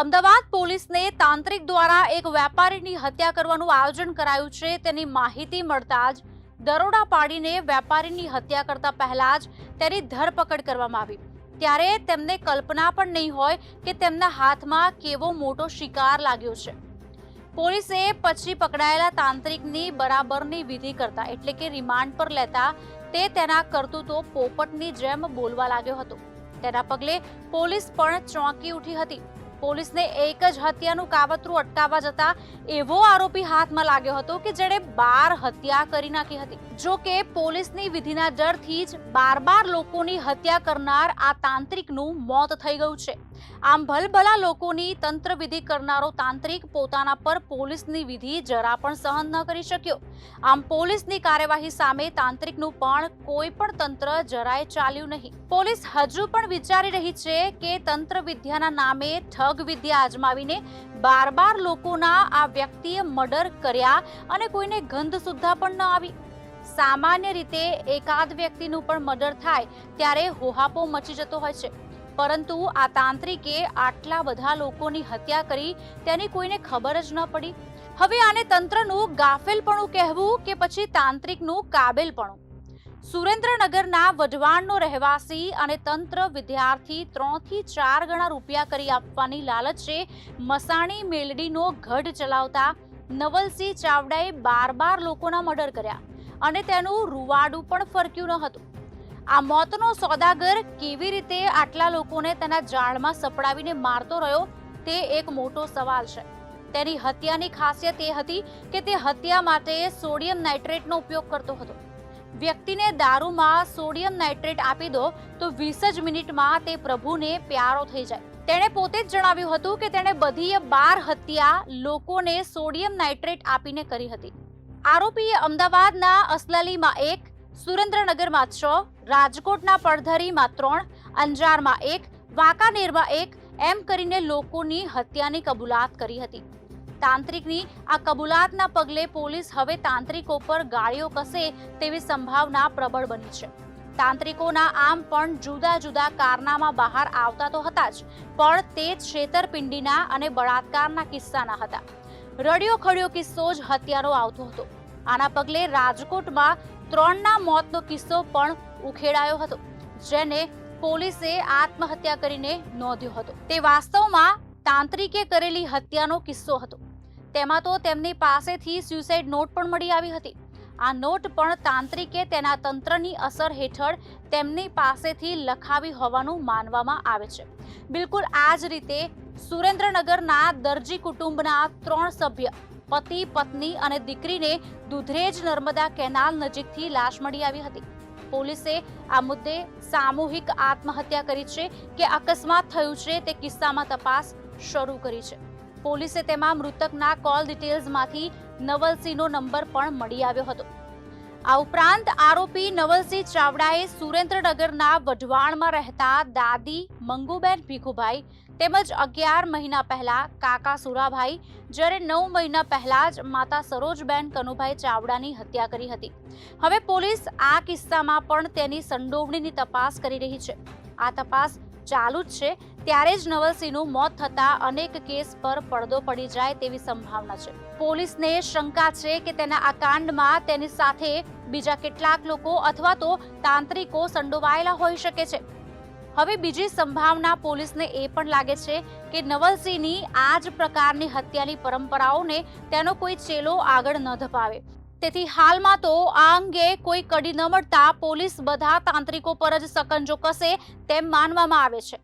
અમદાવાદ પોલીસને તાંત્રિક દ્વારા એક વેપારીની હત્યા કરવાનું આયોજન કરાયું છે. તેની માહિતી મળતા જ દરોડા પાડીને વેપારીની હત્યા કરતા પહેલા જ તેની ધરપકડ કરવામાં આવી. ત્યારે તેમને કલ્પના પણ નહીં હોય કે તેમના હાથમાં કેવો મોટો શિકાર લાગ્યો છે. પોલીસે પછી પકડાયેલા તાંત્રિકની બરાબરની વિધિ કરતા, એટલે કે રિમાન્ડ પર લેતા, તે તેના કરતૂતો પોપટની જેમ બોલવા લાગ્યો હતો. તેના પગલે પોલીસ પણ ચોંકી ઉઠી હતી. પોલીસને એક જ હત્યાનું કાવતરું અટકાવવા જતા એવો આરોપી હાથમાં લાગ્યો હતો કે જેણે બાર હત્યા કરી નાખી હતી. જો કે પોલીસની વિધિના ડરથી જ બાર બાર લોકોની હત્યા કરનાર આ તાંત્રિકનું મોત થઈ ગયું છે. આમ ભલભલા લોકોની તંત્ર વિધિ કરનારો તાંત્રિક પોતાના પર પોલીસની વિધિ જરા પણ સહન ન કરી શક્યો. આમ પોલીસની કાર્યવાહી સામે તાંત્રિકનું પણ કોઈ પણ તંત્ર જરાય ચાલ્યું નહીં. પોલીસ હજુ પણ વિચારી રહી છે કે તંત્ર વિદ્યાના નામે ઠગ વિદ્યા અજમાવીને બાર બાર લોકોના આ વ્યક્તિએ મર્ડર કર્યા અને કોઈને ગંધ સુદ્ધા પણ ન આવી. સામાન્ય રીતે એકાદ વ્યક્તિનું પણ મર્ડર થાય ત્યારે હોહાપો મચી જતો હોય છે. પરંતુ આ તાંત્રિકે આટલા બધા લોકોની હત્યા કરી તેની કોઈને ખબર જ ન પડી. હવે આને તંત્રનું ગાફેલપણું કહેવું કે પછી તાંત્રિકનું કાબેલપણું? સુરેન્દ્રનગરના વઢવાણનો રહેવાસી અને તંત્ર વિદ્યાર્થી ત્રણથી ચાર ગણા રૂપિયા કરી આપવાની લાલચે મસાણી મેલડીનો ગઢ ચલાવતા નવલસિંહ ચાવડાએ બાર બાર લોકોના મર્ડર કર્યા અને તેનું રૂવાડું પણ ફરક્યું ન હતું. આ મોતનો સોદાગર કેવી રીતે આટલા લોકોને તેના જાળમાં સપડાવીને મારતો રહ્યો, તે એક મોટો સવાલ છે. તેની હત્યાની ખાસિયત એ હતી કે તે હત્યા માટે સોડિયમ નાઇટ્રેટનો ઉપયોગ કરતો હતો. વ્યક્તિને દારૂમાં સોડિયમ નાઇટ્રેટ આપી દો, તો વીસ જ મિનિટમાં તે પ્રભુને પ્યારો થઈ જાય. તેણે પોતે જ જણાવ્યું હતું કે તેણે બધી બાર હત્યા લોકોને સોડિયમ નાઇટ્રેટ આપીને કરી હતી. આરોપીએ અમદાવાદના અસલાલીમાં એક સુરેન્દ્રનગરમાં છ, રાજકોટના પડધરીમાં ત્રણ, અંજારમાં એક, વાંકાનેરમાં એક, એમ કરીને લોકોની હત્યાની કબૂલાત કરી હતી. તાંત્રિકની આ કબૂલાતના પગલે પોલીસ હવે તાંત્રિકો પર ગાળીઓ કસે તેવી સંભાવના પ્રબળ બની છે. તાંત્રિકોના આમ પણ જુદા જુદા કારનામાં બહાર આવતા તો હતા જ, પણ તે છેતરપિંડીના અને બળાત્કારના કિસ્સાના હતા. રડિયો ખડિયો કિસ્સો જ હત્યાનો આવતો હતો. આના પગલે રાજકોટમાં ત્રણના મોતનો કિસ્સો પણ ઉખેડાયો હતો, જેને પોલીસે આત્મહત્યા કરીને નોંધ્યો હતો. તે વાસ્તવમાં તાંત્રિકે કરેલી હત્યાનો કિસ્સો હતો. તેમાં તો તેમની પાસેથી સ્યુસાઇડ નોટ પણ મળી આવી હતી. આ નોટ પણ તાંત્રિકે તેના તંત્રની અસર હેઠળ તેમની પાસેથી લખાવી હોવાનું માનવામાં આવે છે. બિલકુલ આ જ રીતે સુરેન્દ્રનગરના દરજી કુટુંબના ત્રણ સભ્ય પતિ, પત્ની અને દીકરીને દુધરેજ નર્મદા કેનાલ નજીકથી લાશ મળી આવી હતી. પોલીસે આ મુદ્દે સામૂહિક આત્મહત્યા કરી છે કે અકસ્માત થયું છે તે કિસ્સામાં તપાસ શરૂ કરી છે. પોલીસે તેમાં મૃતકના કોલ ડિટેલ્સમાંથી નવલસિંહનો નંબર પણ મળી આવ્યો હતો. આ ઉપરાંત આરોપી નવલસિંહ ચાવડાએ સુરેન્દ્રનગરના વઢવાણમાં રહેતા દાદી મંગુબેન ભીખુભાઈ તેમજ અગિયાર મહિના પહેલા કાકા સુરાભાઈ જ્યારે નવ મહિના પહેલા જ માતા સરોજબેન કનુભાઈ ચાવડાની હત્યા કરી હતી. હવે પોલીસ આ કિસ્સામાં પણ તેની સંડોવણીની તપાસ કરી રહી છે. આ તપાસ ચાલુ જ છે. ત્યારે જ નવલસિંહનું મોત થતા અનેક કેસ પર પડદો પડી જાય તેવી સંભાવના છે. પોલીસને શંકા છે કે તેના આ કાંડમાં તેની સાથે બીજા કેટલાક લોકો અથવા તો તાંત્રિકો સંડોવાયેલા હોઈ શકે છે. હવે બીજી સંભાવના પોલીસને એ પણ લાગે છે કે નવલસિંહની આ જ પ્રકારની હત્યાની પરંપરાઓને તેનો કોઈ ચેલો આગળ ન ધપાવે. તેથી હાલમાં તો આ અંગે કોઈ કડી ન મળતા પોલીસ બધા તાંત્રિકો પર જ સકંજો કસે તેમ માનવામાં આવે છે.